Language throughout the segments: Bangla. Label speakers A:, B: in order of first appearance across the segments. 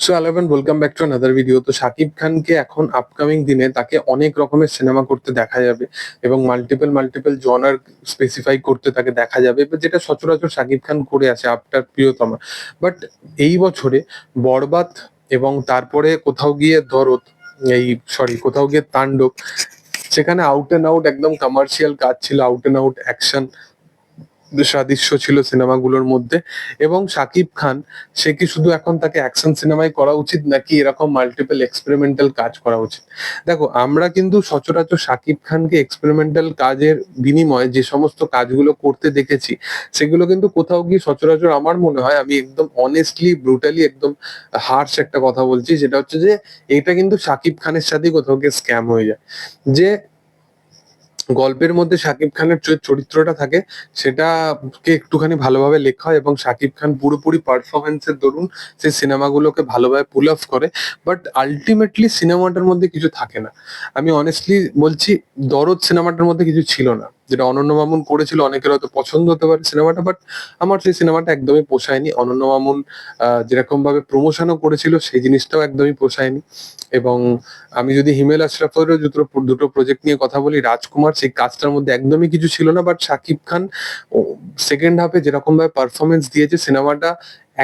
A: So eleven welcome back to another video তো শাকিব খানকে এখন আপকামিং দিনে তাকে অনেক রকমের সিনেমা করতে দেখা যাবে এবং মাল্টিপল মাল্টিপল জনার স্পেসিফাই করতে তাকে দেখা যাবে যেটা সচরাচর শাকিব খান করে আছে আফটার প্রিয়তমা। বাট এই বছরে বরবাদ এবং তারপরে কোথাও গিয়ে দরদ এই সরি কোথাও গিয়ে তাণ্ডব, সেখানে আউট অ্যান্ড আউট একদম কমার্শিয়াল কাজ ছিল আউট অ্যান্ড আউট অ্যাকশন সাদৃশ্য ছিল সিনেমাগুলোর মধ্যে। এবং শাকিব খান, সে কি শুধু এখন তাকে অ্যাকশন সিনেমাই করা উচিত, নাকি এরকম মাল্টিপল এক্সপেরিমেন্টাল কাজ করা উচিত? দেখো, আমরা কিন্তু সচরাচর শাকিব খানকে এক্সপেরিমেন্টাল কাজের বিনিময়ে যে সমস্ত কাজগুলো করতে দেখেছি, সেগুলো কিন্তু কোথাও গিয়ে সচরাচর আমার মনে হয়, আমি একদম অনেস্টলি ব্রুটালি একদম হার্শ একটা কথা বলছি যেটা হচ্ছে যে, এটা কিন্তু শাকিব খানের সাথেই কোথাও গিয়ে স্ক্যাম হয়ে যায়। যে গল্পের মধ্যে শাকিব খানের চরিত্রটা থাকে, সেটাকে একটুখানি ভালোভাবে লেখা হয় এবং শাকিব খান পুরোপুরি পারফরমেন্সের দরুন সেই সিনেমাগুলোকে ভালোভাবে পুল অফ করে বাট আলটিমেটলি সিনেমাটার মধ্যে কিছু থাকে না। আমি অনেস্টলি বলছি, দরদ সিনেমাটার মধ্যে কিছু ছিল না। যেটা অনন্য মামুন করেছিল, অনেকের হয়তো পছন্দ হতে পারে সিনেমাটা বাট আমার সেই সিনেমাটা একদমই পোষায়নি। অনন্য মামুন যেরকম ভাবে প্রমোশনও করেছিল, সেই জিনিসটাও একদমই পোষায়নি। এবং আমি যদি হিমেল আশরাফেরও দুটো দুটো প্রজেক্ট নিয়ে কথা বলি, রাজকুমার সেই কাজটার মধ্যে একদমই কিছু ছিল না বাট শাকিব খান সেকেন্ড হাফে যেরকম ভাবে পারফরমেন্স দিয়েছে, সিনেমাটা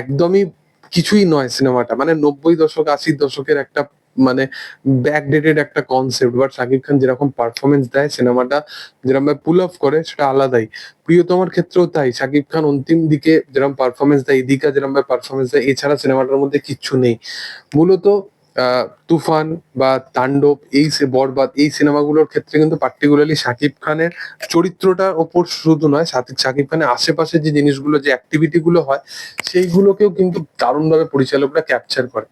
A: একদমই কিছুই নয় সিনেমাটা। মানে নব্বই দশক, আশির দশকের একটা মানে ব্যাকডেটেড একটা কনসেপ্ট বাট শাকিব খান যেরকম পারফরমেন্স দেয়, সিনেমাটা যেরকম পুল অফ করে, সেটা আলাদাই। প্রিয়তমার ক্ষেত্রেও তাই, শাকিব খান অন্তিম দিকে যেরকম পারফরমেন্স দেয়, এদিকে যেরকম পারফরমেন্স দেয়, এছাড়া সিনেমাটার মধ্যে কিচ্ছু নেই। মূলত তুফান বা তাণ্ডব, এই বরবাদ, এই সিনেমাগুলোর ক্ষেত্রে কিন্তু পার্টিকুলারলি শাকিব খানের চরিত্রটার ওপর শুধু নয় শাকিব শাকিব খানের আশেপাশে যে জিনিসগুলো, যে অ্যাক্টিভিটি গুলো হয়, সেইগুলোকেও কিন্তু দারুণভাবে পরিচালকরা ক্যাপচার করে।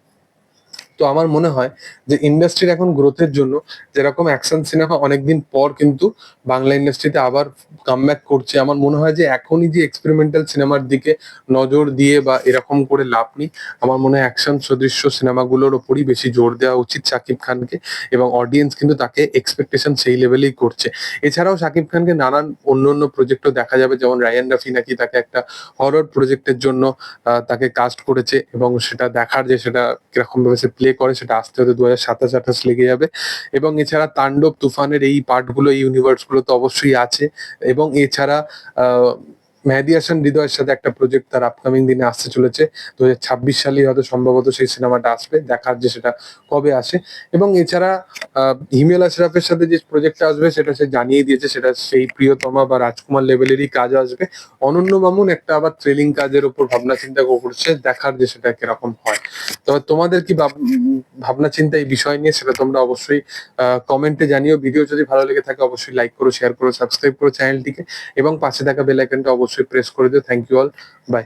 A: তো আমার মনে হয় যে ইন্ডাস্ট্রির এখন গ্রোথের জন্য যেরকম অ্যাকশন সিনেমা অনেকদিন পর কিন্তু বাংলা ইন্ডাস্ট্রিতে আবার কামব্যাক করছে। আমার মনে হয় যে এখনই যে এক্সপেরিমেন্টাল সিনেমার দিকে নজর দিয়ে বা এরকম করে লাভ নেই, আমার মনে হয় অ্যাকশন সদৃশ্য সিনেমাগুলোর ওপরই বেশি জোর দেওয়া উচিত শাকিব খানকে এবং অডিয়েন্স কিন্তু তাকে এক্সপেকটেশন সেই লেভেলেই করছে। এছাড়াও শাকিব খানকে নানান অন্য অন্য প্রজেক্টও দেখা যাবে, যেমন রায়ান রাফি নাকি তাকে একটা হরর প্রজেক্টের জন্য তাকে কাস্ট করেছে এবং সেটা দেখার যে সেটা কীরকম ভাবে সে প্লে করে, সেটা আসতে আস্তে দু হাজার সাতাশ, আঠাশ লেগে যাবে। এবং এছাড়া তাণ্ডব, তুফানের এই পার্টগুলো এই ইউনিভার্সগুলো তো অবশ্যই আছে। এবং এছাড়া মেহেদি হাসান হৃদয়ের সাথে একটা প্রজেক্ট তার আপকামিং দিনে আসতে চলেছে। দু হাজার ছাব্বিশ হয়তো সম্ভবত সেই সিনেমাটা আসবে, দেখার যে সেটা কবে আসে। এবং এছাড়া হিমেল আশরাফের সাথে যে প্রজেক্টটা আসবে সেটা সে জানিয়ে দিয়েছে, সেটা সেই প্রিয়তমা বা রাজকুমার লেভেলেরই কাজ আসবে। অনন্য মামুন একটা আবার ট্রেলিং কাজের উপর ভাবনা চিন্তা করছে, দেখার যে সেটা কীরকম হয়। তবে তোমাদের কি ভাব- ভাবনা চিন্তা এই বিষয় নিয়ে সেটা তোমরা অবশ্যই কমেন্টে জানিও। ভিডিও যদি ভালো লেগে থাকে অবশ্যই লাইক করো শেয়ার করো সাবস্ক্রাইব করো চ্যানেলটিকে। এবং পাশে থাকা বেল আইকনটা অবশ্যই প্রেস করে দিও থ্যাংক ইউ অল বাই